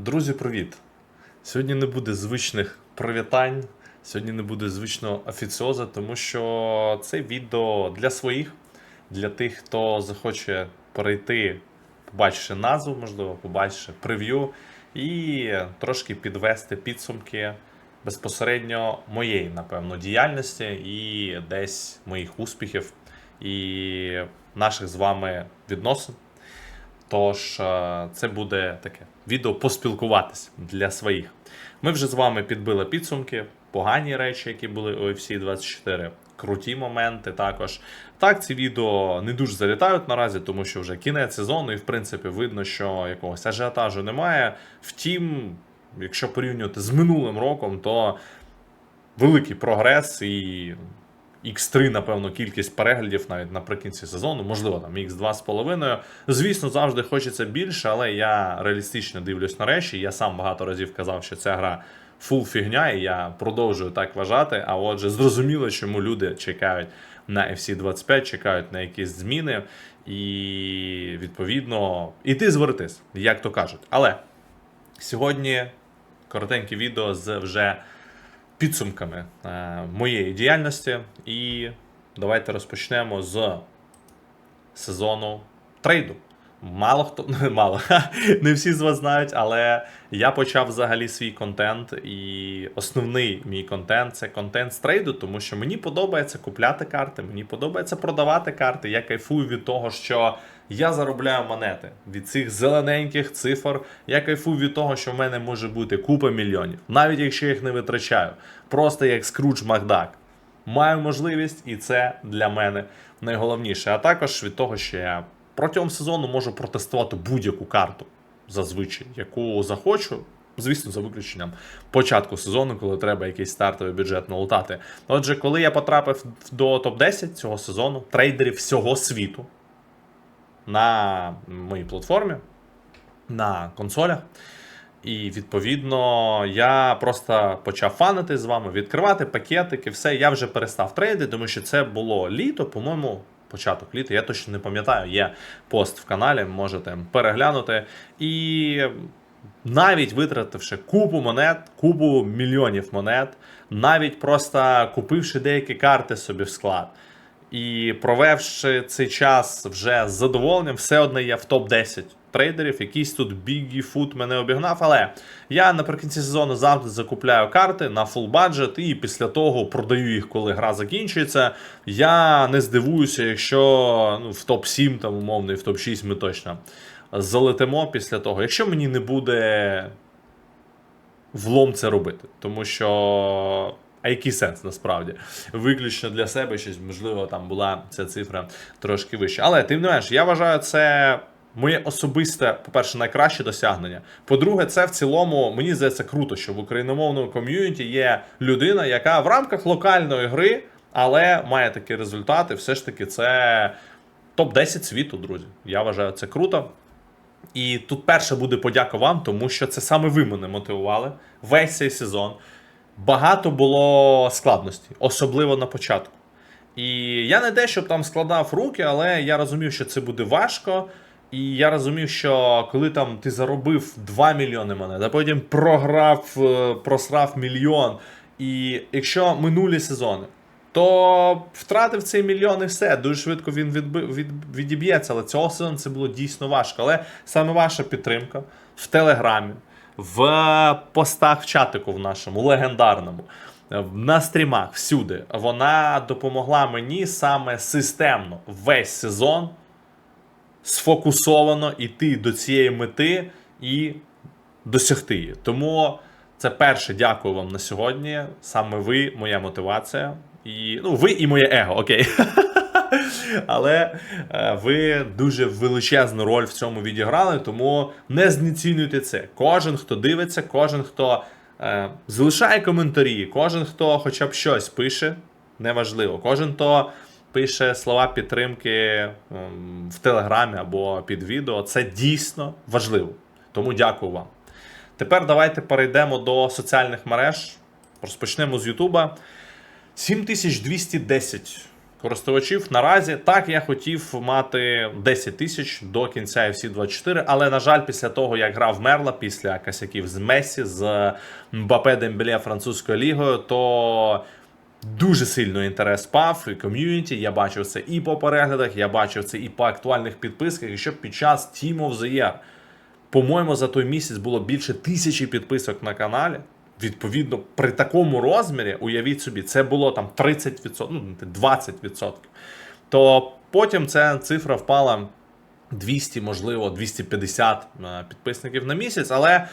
Друзі, привіт! Сьогодні не буде звичних привітань, сьогодні не буде звичного офіціоза, тому що це відео для своїх, для тих, хто захоче перейти, побачивши назву, можливо, побачивши прев'ю, і трошки підвести підсумки безпосередньо моєї, напевно, діяльності і десь моїх успіхів і наших з вами відносин. Тож е, це буде таке відео поспілкуватись для своїх. Ми вже з вами підбили підсумки, погані речі, які були у UFC 24, круті моменти також. Так, ці відео не дуже залітають наразі, тому що вже кінець сезону, і в принципі видно, що якогось ажіотажу немає. Втім, якщо порівнювати з минулим роком, то великий прогрес і X3, напевно, кількість переглядів навіть наприкінці сезону, можливо, там X2,5. Звісно, завжди хочеться більше, але я реалістично дивлюсь на речі. Я сам багато разів казав, що ця гра фул фігня, і я продовжую так вважати. А отже, зрозуміло, чому люди чекають на FC25, чекають на якісь зміни, і відповідно іти звертись, як то кажуть. Але сьогодні коротеньке відео з вже підсумками е, моєї діяльності. І давайте розпочнемо з сезону трейду. Мало хто мало, не всі з вас знають, але я почав взагалі свій контент, і основний мій контент це контент з трейду, тому що мені подобається купляти карти, мені подобається продавати карти. Я кайфую від того, що я заробляю монети від цих зелененьких цифр. Я кайфую від того, що в мене може бути купа мільйонів, навіть якщо я їх не витрачаю. Просто як Скрудж Макдак. Маю можливість, і це для мене найголовніше. А також від того, що я протягом сезону можу протестувати будь-яку карту зазвичай, яку захочу. Звісно, за виключенням початку сезону, коли треба якийсь стартовий бюджет налутати. Отже, коли я потрапив до топ-10 цього сезону, трейдерів всього світу на моїй платформі, на консолях. І відповідно я просто почав фанити з вами, відкривати пакетики, все. Я вже перестав трейди, тому що це було літо, по-моєму, початок літа. Я точно не пам'ятаю. Є пост в каналі, можете переглянути. І навіть витративши купу монет, купу мільйонів монет, навіть просто купивши деякі карти собі в склад. І провевши цей час вже з задоволенням, все одно я в топ-10 трейдерів. Якийсь тут Бігі Фут мене обігнав. Але я наприкінці сезону завжди закупляю карти на фул баджет і після того продаю їх, коли гра закінчується. Я не здивуюся, якщо ну, в топ-7, там умовно, і в топ-6 ми точно залетимо після того. Якщо мені не буде влом це робити, тому що. А який сенс насправді? Виключно для себе щось, можливо, там була ця цифра трошки вища. Але тим не менш, я вважаю, це моє особисте, по-перше, найкраще досягнення. По-друге, це в цілому мені здається круто, що в україномовному ком'юніті є людина, яка в рамках локальної гри, але має такі результати. Все ж таки, це топ-10 світу, друзі. Я вважаю, це круто. І тут перше буде подяка вам, тому що це саме ви мене мотивували весь цей сезон. Багато було складностей, особливо на початку. І я не те, щоб там складав руки, але я розумів, що це буде важко. І я розумів, що коли там ти заробив 2 мільйони монет, а потім програв, е, просрав мільйон. І якщо минулі сезони, то втратив цей мільйон і все. Дуже швидко він відби, від, відіб'ється. Але цього сезону це було дійсно важко. Але саме ваша підтримка в Телеграмі, в постах в чатику в нашому легендарному, на стрімах, всюди, вона допомогла мені саме системно весь сезон сфокусовано йти до цієї мети і досягти її. Тому це перше, дякую вам на сьогодні. Саме ви, моя мотивація. І, ну, ви і моє его, окей. Але е, ви дуже величезну роль в цьому відіграли, тому не знецінюйте це. Кожен, хто дивиться, кожен, хто е, залишає коментарі, кожен, хто хоча б щось пише, неважливо. Кожен, хто пише слова підтримки ем, в Телеграмі або під відео, це дійсно важливо. Тому дякую вам. Тепер давайте перейдемо до соціальних мереж. Розпочнемо з Ютуба. 7210 користувачів. Наразі так я хотів мати 10 тисяч до кінця FC 24, але на жаль, після того як гра вмерла, після косяків з Месі, з Мбапе Дембеле французькою лігою, то дуже сильно інтерес пав і ком'юніті. Я бачив це і по переглядах, я бачив це і по актуальних підписках. І що під час Team of the Year, по-моєму, за той місяць було більше тисячі підписок на каналі. Відповідно, при такому розмірі, уявіть собі, це було там 30%, ну 20%. То потім ця цифра впала 200, можливо, 250 е, підписників на місяць, але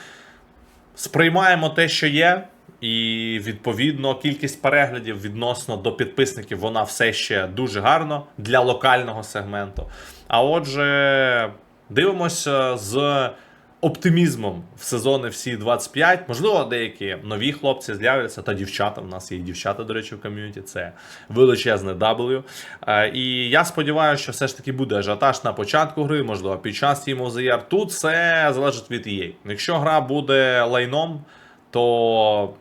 сприймаємо те, що є, і відповідно кількість переглядів відносно до підписників вона все ще дуже гарно для локального сегменту. А отже, дивимося з оптимізмом в сезони всі 25. Можливо, деякі нові хлопці з'являться, та дівчата. У нас є дівчата, до речі, в ком'юніті. Це величезне W. Е, І я сподіваюся, що все ж таки буде ажіотаж на початку гри, можливо, під час Team of. Тут все залежить від EA. Якщо гра буде лайном, то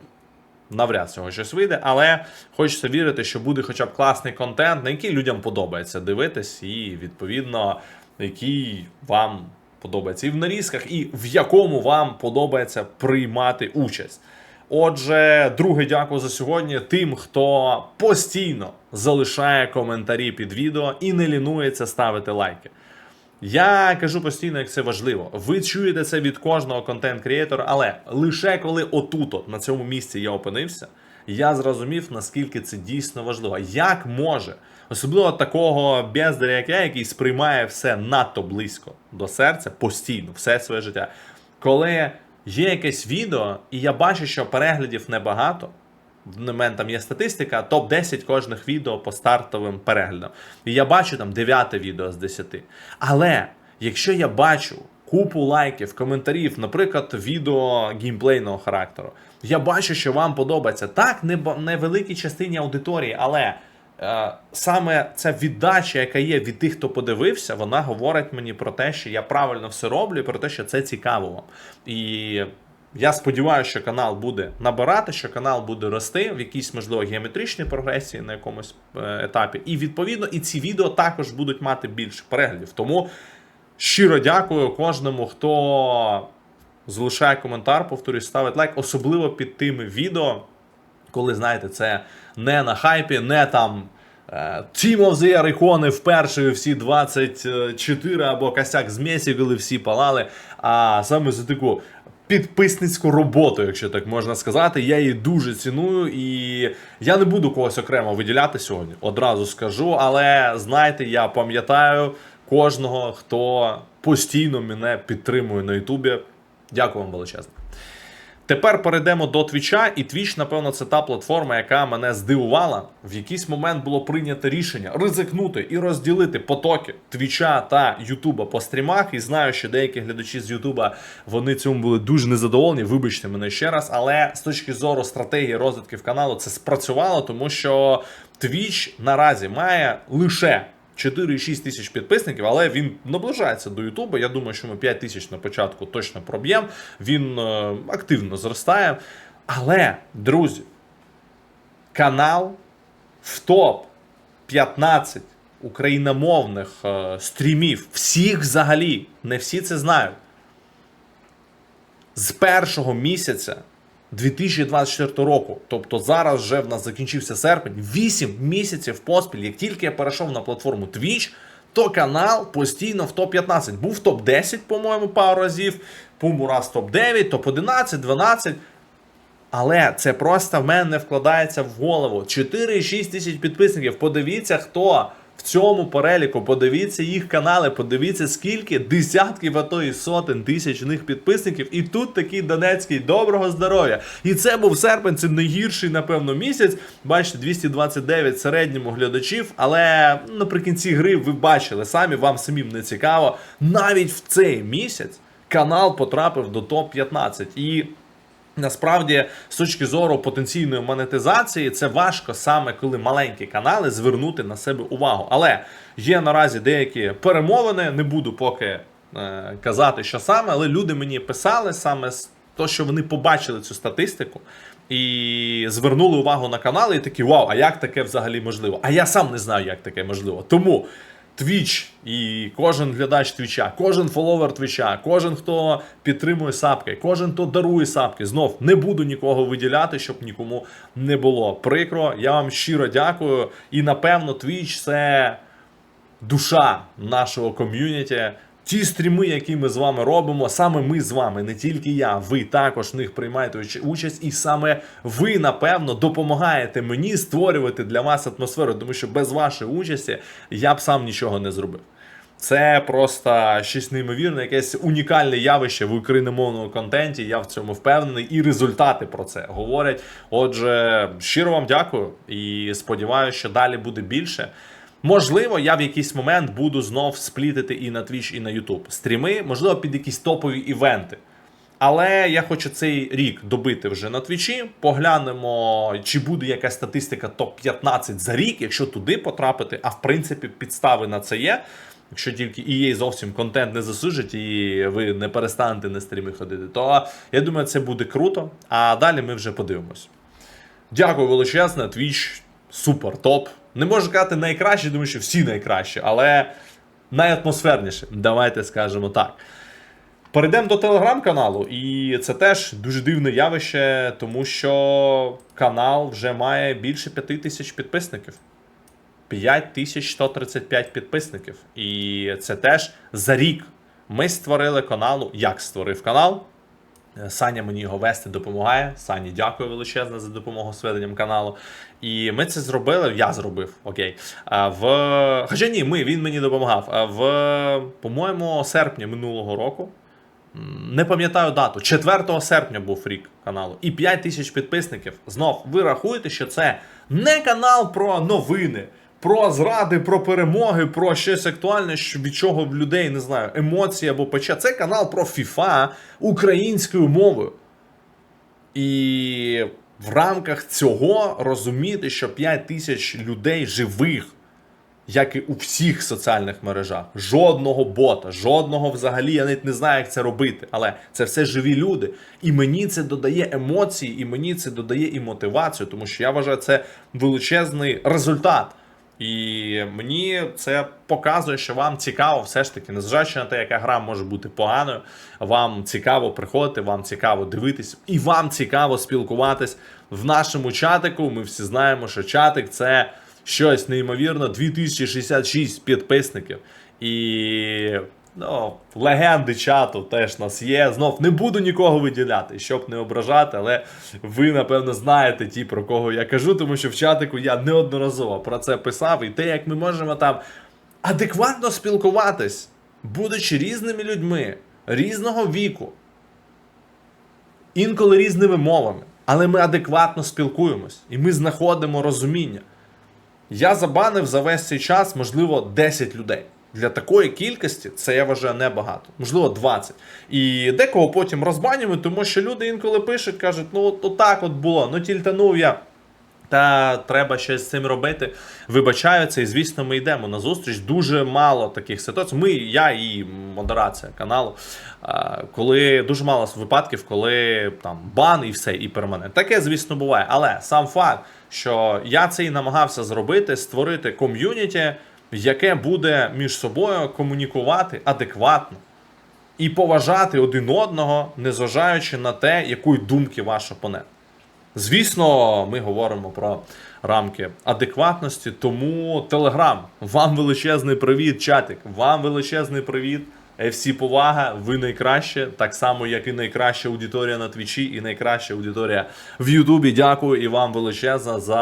навряд цього щось вийде, але хочеться вірити, що буде хоча б класний контент, на який людям подобається дивитись, і відповідно, який вам подобається і в нарізках, і в якому вам подобається приймати участь. Отже, друге, дякую за сьогодні тим, хто постійно залишає коментарі під відео і не лінується ставити лайки. Я кажу постійно, як це важливо. Ви чуєте це від кожного контент-креатора, але лише коли отут, от, на цьому місці я опинився, я зрозумів, наскільки це дійсно важливо. Як може, особливо такого бездаря, як я, який сприймає все надто близько до серця постійно, все своє життя. Коли є якесь відео, і я бачу, що переглядів небагато. В мене там є статистика, топ-10 кожних відео по стартовим переглядам. І я бачу там 9 відео з 10. Але якщо я бачу купу лайків, коментарів, наприклад, відео геймплейного характеру, я бачу, що вам подобається так, не невеликій частині аудиторії, але е, саме ця віддача, яка є від тих, хто подивився, вона говорить мені про те, що я правильно все роблю, і про те, що це цікаво. І я сподіваюся, що канал буде набирати, що канал буде рости в якійсь, можливо, геометричній прогресії на якомусь е, етапі. І відповідно, і ці відео також будуть мати більше переглядів. Тому щиро дякую кожному, хто залишає коментар, повторюсь, ставить лайк, особливо під тими відео, коли знаєте, це не на хайпі, не там. е, Team of the Year ікони вперше всі 24 або косяк з Месі, коли всі палали. А саме за таку підписницьку роботу, якщо так можна сказати. Я її дуже ціную, і я не буду когось окремо виділяти сьогодні. Одразу скажу, але знаєте, я пам'ятаю кожного, хто постійно мене підтримує на Ютубі. Дякую вам величезно. Тепер перейдемо до Твіча, і Твіч, напевно, це та платформа, яка мене здивувала. В якийсь момент було прийнято рішення ризикнути і розділити потоки Твіча та Ютуба по стрімах. І знаю, що деякі глядачі з Ютуба вони цьому були дуже незадоволені. Вибачте мене ще раз. Але з точки зору стратегії розвитків каналу це спрацювало, тому що Твіч наразі має лише 4,6 тисяч підписників, але він наближається до Ютуба. Я думаю, що ми 5 тисяч на початку точно проб'ємо. Він е, активно зростає. Але, друзі, канал в топ 15 україномовних е, стрімів, всіх взагалі, не всі це знають. З першого місяця 2024 року, тобто зараз вже в нас закінчився серпень, 8 місяців поспіль, як тільки я перейшов на платформу Twitch, то канал постійно в топ-15. Був топ-10, по-моєму, пару разів, пуму раз топ-9, топ-11, 12. Але це просто в мене не вкладається в голову. 4,6 тисяч підписників. Подивіться, хто в цьому переліку. Подивіться їх канали, подивіться, скільки десятків, а то і сотень тисяч них підписників. І тут такий Донецький доброго здоров'я. І це був серпень, це найгірший, напевно, місяць. Бачите, 229 в середньому глядачів. Але наприкінці гри ви бачили самі, вам самим не цікаво. Навіть в цей місяць канал потрапив до топ-15. І Насправді, з точки зору потенційної монетизації, це важко саме коли маленькі канали звернути на себе увагу. Але є наразі деякі перемовини, не буду поки е, казати, що саме, але люди мені писали саме з то, що вони побачили цю статистику і звернули увагу на канали, і такі вау, а як таке взагалі можливо? А я сам не знаю, як таке можливо. Тому. Твіч і кожен глядач Твіча, кожен фоловер Твіча, кожен, хто підтримує сапки, кожен, хто дарує сапки, знов не буду нікого виділяти, щоб нікому не було прикро. Я вам щиро дякую. І напевно, Твіч це душа нашого ком'юніті. Ті стріми, які ми з вами робимо, саме ми з вами, не тільки я, ви також в них приймаєте участь, і саме ви, напевно, допомагаєте мені створювати для вас атмосферу, тому що без вашої участі я б сам нічого не зробив. Це просто щось неймовірне, якесь унікальне явище в україномовному контенті. Я в цьому впевнений, і результати про це говорять. Отже, щиро вам дякую і сподіваюся, що далі буде більше. Можливо, я в якийсь момент буду знов сплітити і на Twitch, і на YouTube стріми, можливо, під якісь топові івенти. Але я хочу цей рік добити вже на твічі. Поглянемо, чи буде якась статистика топ-15 за рік, якщо туди потрапити. А в принципі, підстави на це є. Якщо тільки EA зовсім контент не засужить і ви не перестанете на стріми ходити, то я думаю, це буде круто. А далі ми вже подивимось. Дякую величезне, Twitch супер топ. Не можу сказати найкраще, тому що всі найкращі, але найатмосферніше. Давайте скажемо так. Перейдемо до телеграм-каналу, і це теж дуже дивне явище, тому що канал вже має більше 5 тисяч підписників. 5135 підписників. І це теж за рік. Ми створили каналу. Як створив канал? Саня мені його вести допомагає. Сані, дякую величезне за допомогу з веденням каналу. І ми це зробили. Я зробив, окей. В... Хоча ні, ми, він мені допомагав. В, по-моєму, серпні минулого року. Не пам'ятаю дату. 4 серпня був рік каналу. І 5 тисяч підписників. Знов, ви рахуєте, що це не канал про новини. Про зради, про перемоги, про щось актуальне, від чого в людей не знаю, емоції або пече. Це канал про FIFA українською мовою. І в рамках цього розуміти, що 5 тисяч людей живих, як і у всіх соціальних мережах, жодного бота, жодного взагалі, я навіть не знаю, як це робити. Але це все живі люди. І мені це додає емоції, і мені це додає і мотивацію, тому що я вважаю, це величезний результат. І мені це показує, що вам цікаво, все ж таки, незважаючи на те, яка гра може бути поганою, вам цікаво приходити, вам цікаво дивитись, і вам цікаво спілкуватись в нашому чатику. Ми всі знаємо, що чатик це щось неймовірно, 2066 підписників. І ну, легенди чату теж нас є. Знов не буду нікого виділяти, щоб не ображати, але ви, напевно, знаєте ті, про кого я кажу, тому що в чатику я неодноразово про це писав. І те, як ми можемо там адекватно спілкуватись, будучи різними людьми різного віку, інколи різними мовами, але ми адекватно спілкуємось і ми знаходимо розуміння. Я забанив за весь цей час, можливо, 10 людей. Для такої кількості це я вважаю небагато, можливо, 20. І декого потім розбанюємо, тому що люди інколи пишуть, кажуть, ну от отак от було, ну тільтанув я. Та треба щось з цим робити. Вибачаються, і звісно, ми йдемо на зустріч. Дуже мало таких ситуацій. Ми, я і модерація каналу. Коли дуже мало випадків, коли там бан і все, і перманент. Таке, звісно, буває. Але сам факт, що я це і намагався зробити, створити ком'юніті, яке буде між собою комунікувати адекватно і поважати один одного, незважаючи на те, якої думки ваш опонент. Звісно, ми говоримо про рамки адекватності, тому Телеграм, вам величезний привіт, чатик, вам величезний привіт. FC повага, ви найкраще, так само, як і найкраща аудиторія на Твічі, і найкраща аудиторія в Ютубі. Дякую і вам величезна за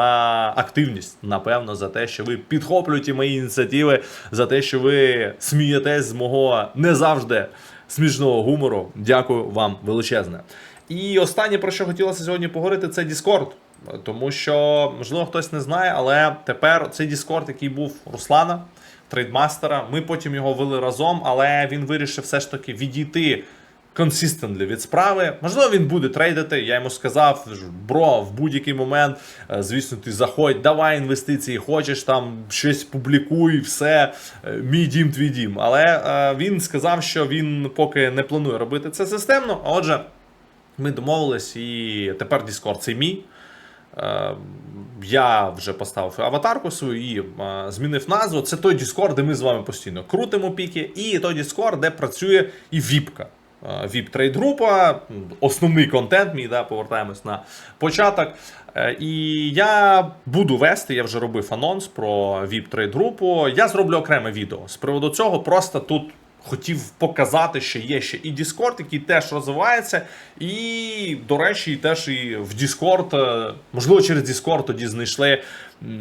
активність. Напевно, за те, що ви підхоплюєте мої ініціативи, за те, що ви смієтесь з мого не завжди смішного гумору. Дякую вам величезне. І останнє, про що хотілося сьогодні поговорити, це Discord. Тому що, можливо, хтось не знає, але тепер цей Discord, який був Руслана, трейдмастера, ми потім його вели разом, але він вирішив все ж таки відійти консистентly від справи. Можливо, він буде трейдити. Я йому сказав, бро, в будь-який момент, е, звісно, ти заходь, давай інвестиції, хочеш там щось публікуй, все, е, мій дім, твій дім. Але е, він сказав, що він поки не планує робити це системно. Отже. Ми домовились, і тепер Discord це мій. Е, Я вже поставив аватарку свою і е, змінив назву. Це той Discord, де ми з вами постійно крутимо піки, і той Discord, де працює і віпка. vip трейд група, основний контент мій, да, повертаємось на початок. Е, І я буду вести, я вже робив анонс про vip трейд групу. Я зроблю окреме відео з приводу цього. Просто тут хотів показати, що є ще і Discord, який теж розвивається. І, до речі, теж і в Discord, е, можливо, через Discord тоді знайшли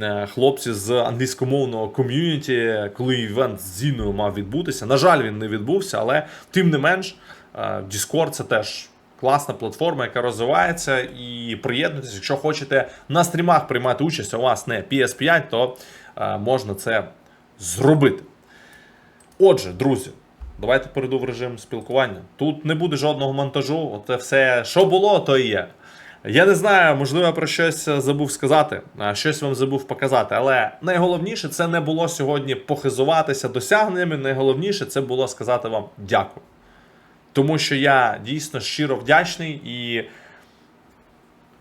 е, хлопці з англійськомовного ком'юніті, коли івент з Зіною мав відбутися. На жаль, він не відбувся, але тим не менш, е, Discord це теж. Класна платформа, яка розвивається, і приєднуйтесь, якщо хочете на стрімах приймати участь, а у вас не PS5, то е, можна це зробити. Отже, друзі, давайте перейду в режим спілкування. Тут не буде жодного монтажу, оце все, що було, то і є. Я не знаю, можливо, я про щось забув сказати, щось вам забув показати, але найголовніше це не було сьогодні похизуватися досягненнями. Найголовніше це було сказати вам дякую. Тому що я дійсно щиро вдячний і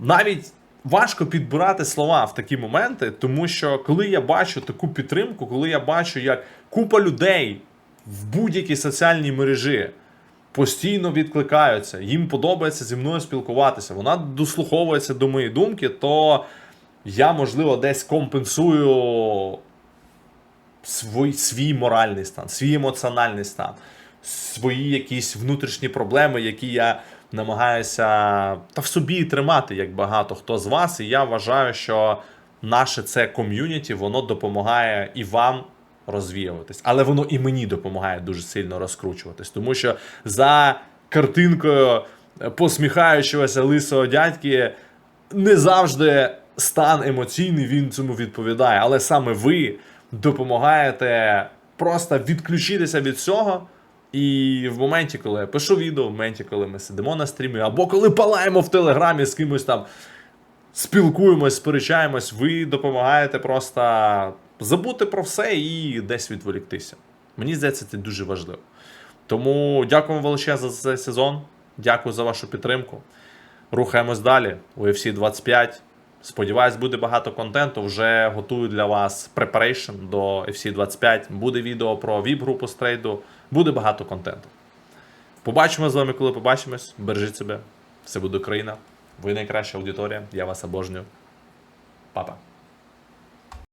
навіть важко підбирати слова в такі моменти, тому що коли я бачу таку підтримку, коли я бачу, як купа людей в будь-якій соціальній мережі постійно відкликаються, їм подобається зі мною спілкуватися, вона дослуховується до моєї думки, то я, можливо, десь компенсую свій, свій моральний стан, свій емоціональний стан, свої якісь внутрішні проблеми, які я намагаюся та в собі тримати, як багато хто з вас. І я вважаю, що наше це ком'юніті, воно допомагає і вам розвіюватись, але воно і мені допомагає дуже сильно розкручуватись, тому що за картинкою посміхаючогося лисого дядьки не завжди стан емоційний він цьому відповідає, але саме ви допомагаєте просто відключитися від цього. І в моменті, коли я пишу відео, в моменті, коли ми сидимо на стрімі, або коли палаємо в телеграмі з кимось там, спілкуємось, сперечаємось, ви допомагаєте просто забути про все і десь відволіктися. Мені здається, це дуже важливо. Тому дякуємо величезно за цей сезон. Дякую за вашу підтримку. Рухаємось далі. UFC 25. Сподіваюсь, буде багато контенту. Вже готую для вас preparation до FC 25. Буде відео про VIP-групу з трейду. Буде багато контенту. Побачимо з вами, коли побачимось. Бережіть себе. Все буде Україна. Ви найкраща аудиторія. Я вас обожнюю. Па-па.